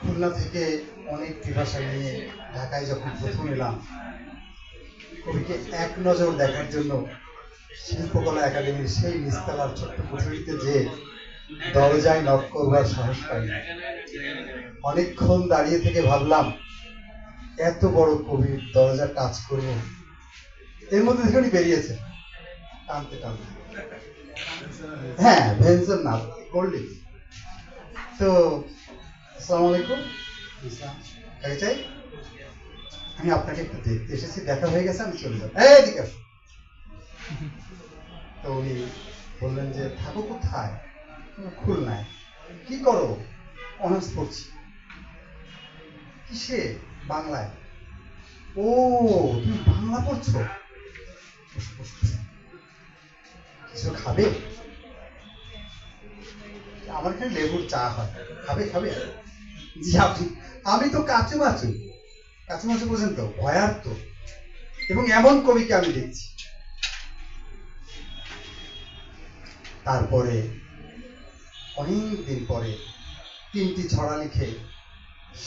খুলনা থেকে অনেক পিপাসা নিয়ে ঢাকায় যখন প্রথম এলাম, কবিকে এক নজর দেখার জন্য শিল্পকলা একাডেমির সেই নিস্তালার ছোট্ট কুঠুরিতে যে দরজায় নক করবার সাহস পাই অনেকক্ষণ দাঁড়িয়ে থেকে ভাবলাম, এত বড় কবির দরজা টাচ করব এর মধ্যে থেকে বেরিয়েছে, টানতে টানতে। হ্যাঁ ভেনসন না গোল্ডি তো, আসসালামু আলাইকুম। চাই আমি আপনাকে একটু দেখতে এসেছি, দেখা হয়ে গেছে, আমি চলে যাব। এই আসো। তো উনি বললেন যে, থাকো কোথায়? খুলনায় কি করো? অনার্স পড়ছি। কিসে? বাংলায়। ও, তুমি বাংলা পড়ছো। কিছু খাবে? আমার এখানে লেবুর চা হয়। খাবে খাবে? জি, আপনি। আমি তো কাচু মাচু কাচু মাচু বোঝেন তো ভয়ার্থ এবং এমন কবিকে আমি দেখছি। তারপরে অনেক দিন পরে তিনটি ছড়া লিখে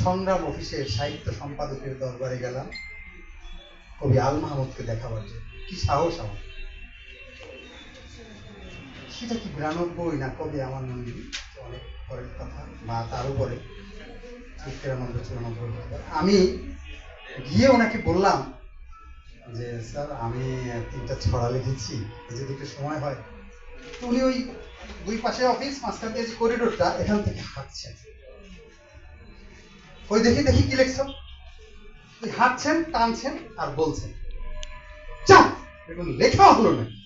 সংগ্রাম অফিসের সাহিত্য সম্পাদকের দরবারে গেলাম কবি আল মাহমুদকে দেখাবার জন্য। কি সাহস আমার। সেটা কি বিরানব্বই না কবে আমার মনে নেই? অনেক পরের কথা। বা তার উপরে। আমি গিয়ে ওনাকে বললাম যে, স্যার, আমি তিনটা ছড়া লিখেছি। যদি একটু সময় হয়। উনি ওই দুই পাশে অফিস, মাঝখান দিয়ে করিডোরটা, এখান থেকে হাঁটছেন। ওই দেখি দেখি কি লিখছ। হাঁটছেন, টানছেন আর বলছেন চাপ এখন লেখা হলো না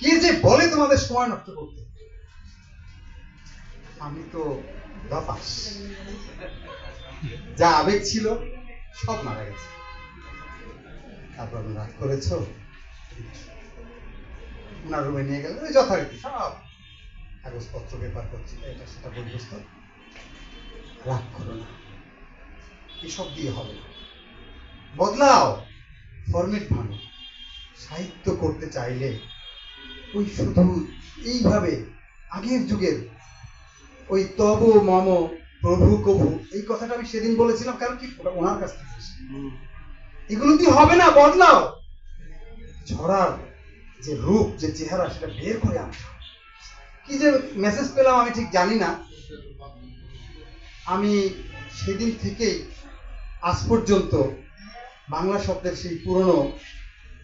কে যে বলে তোমাদের সময় নষ্ট করতে? আমি তো যা আবেগ ছিল, সব মারা গেছে। তারপর রাগ করেছ? ওনার রুমে নিয়ে ওই যথারীতি সব কাগজপত্র পেপার করছি এটা সেটা বইবস্ত রাগ করো না। এসব দিয়ে হবে না। বদলাও। ফরমেট ভাঙো সাহিত্য করতে চাইলে ওই শুধু এইভাবে আগের যুগের। ওই তব মম প্রভু কভু এই কথাটা আমি সেদিন বলেছিলাম কারণ কি? ওটা ওনার কাছ থেকে এগুলো দিয়ে হবে না? বদলাও। ঝড়ার যে রূপ যে চেহারা সেটা বের করে আনতে কি যে মেসেজ পেলাম আমি ঠিক জানি না। আমি সেদিন থেকেই আজ পর্যন্ত বাংলা শব্দের সেই পুরনো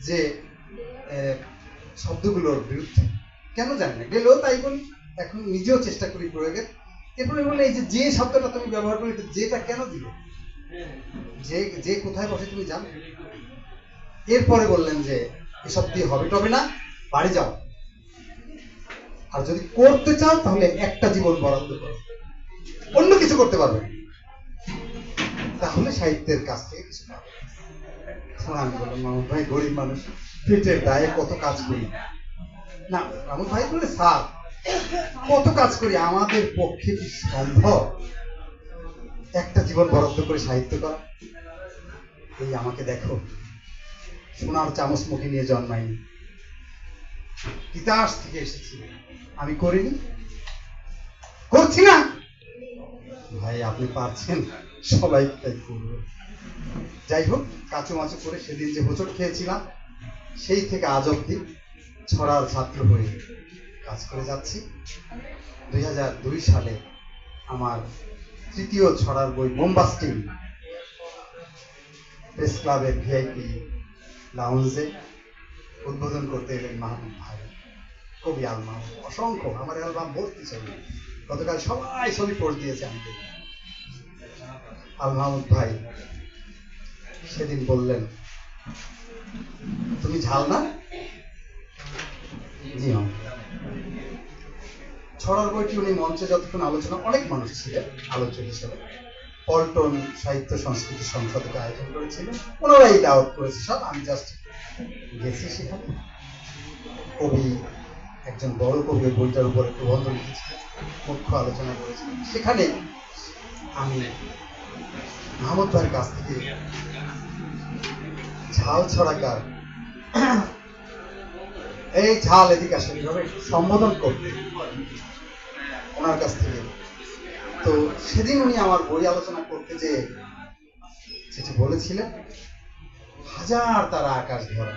যে শব্দগুলোর বিরুদ্ধে। কেন জানি না। গেলেও তাই বলি, এখন নিজেও চেষ্টা করি প্রয়োগের এরপরে বলে এই যে যে শব্দটা তুমি ব্যবহার করি তো যেটা কেন দিল? যে যে কোথায় বসে তুমি জানো? এরপরে বললেন যে, এসব দিয়ে হবে তবে না, বাড়ি যাও। আর যদি করতে চাও, তাহলে একটা জীবন বরাদ্দ করো। অন্য কিছু করতে পারবে তাহলে সাহিত্যের কাছ থেকে কিছু পাবে। আমি বললাম ভাই, গরিব মানুষ। পেটের দায়ে কত কাজ করি? না মামুন ভাই বলে, স্যার, কত কাজ করি? আমাদের পক্ষে কি সম্ভব? একটা জীবন বরাদ্দ করে সাহিত্য করা? এই আমাকে দেখো, সোনার চামচ মুখে নিয়ে জন্মাইনি তিতাস থেকে এসেছি। আমি করিনি? করছি না? ভাই, আপনি পারছেন সবাই তাই করবে। যাই হোক কাচু মাচু করে সেদিন যে হোঁচট খেয়েছিলাম সেই থেকে আজ অব্দি ছড়ার ছাত্র হয়ে কাজ করে যাচ্ছি। দুই হাজার দুই সালে আমার তৃতীয় ছড়ার বই বোম্বাস্টিং প্রেস ক্লাবের ভিআইপি লাউঞ্জে উদ্বোধন করতে এলেন মাহমুদ ভাই। কবি আল মাহমুদ অসংখ্য। আমার অ্যালবাম ভর্তি ছবি। গতকাল সবাই ছবি পোস্ট দিয়েছে আমাকে। আল মাহমুদ ভাই সেদিন বললেন তুমি ঝাল না? জি মাম ছড়ার বইটি উনি মঞ্চে যতক্ষণ আলোচনা, অনেক মানুষ ছিলেন আলোচক হিসেবে। পল্টন সাহিত্য সংস্কৃতি সংসদকে আয়োজন করেছিলেন। ওনারাই দাওয়াত করেছে। সব আমি জাস্ট গেছি সেখানে। কবি, একজন বড় কবি বইটার উপরে প্রবন্ধ লিখেছিলেন মুখ্য আলোচনা করেছিলেন। সেখানে আমি মাহমুদ ভাইয়ের কাছ থেকে ঝাল ছড়াকার এই ঝাল এদিকে আসেন, এভাবে সম্বোধন করতে। ওনার কাছ থেকে। তো সেদিন উনি আমার বই আলোচনা করতে যে যেটি বলেছিলেন, হাজার তারা আকাশ ধরা।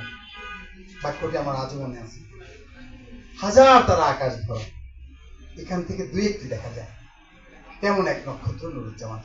বাক্যটি আমার আজও মনে আছে। হাজার তারা আকাশ ধরা। এখান থেকে দুই একটি দেখা যায়। তেমন এক নক্ষত্র নুরুজ্জামান